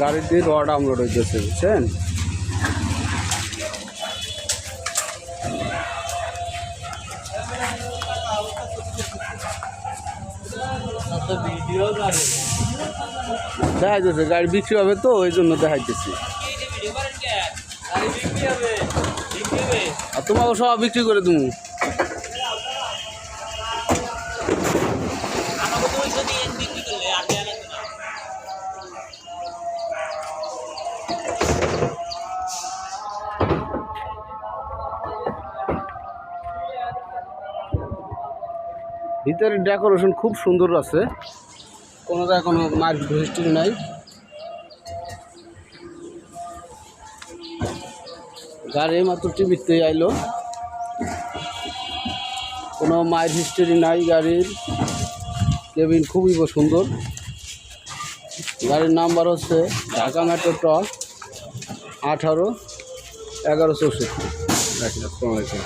গাড়িতে রড আমলোড হইতেছে বুঝছেন? দেখা যাচ্ছে গাড়ি বিক্রি হবে তো ওই জন্য দেখাইতেছি। আর তোমাকে সব বিক্রি করে তুমি ভিতরে ডেকোরেশন খুব সুন্দর আছে। কোনো জায়গায় কোনো মার হিস্ট্রি নাই। গাড়ি মাত্র টিভিতে আইলো। কোনো মায়ের হিস্ট্রি নাই গাড়ির। কেবিন খুবই সুন্দর। গাড়ির নাম্বার হচ্ছে ঢাকা মেট্রো ট আঠারো এগারো চৌষট্টি। আসসালামু আলাইকুম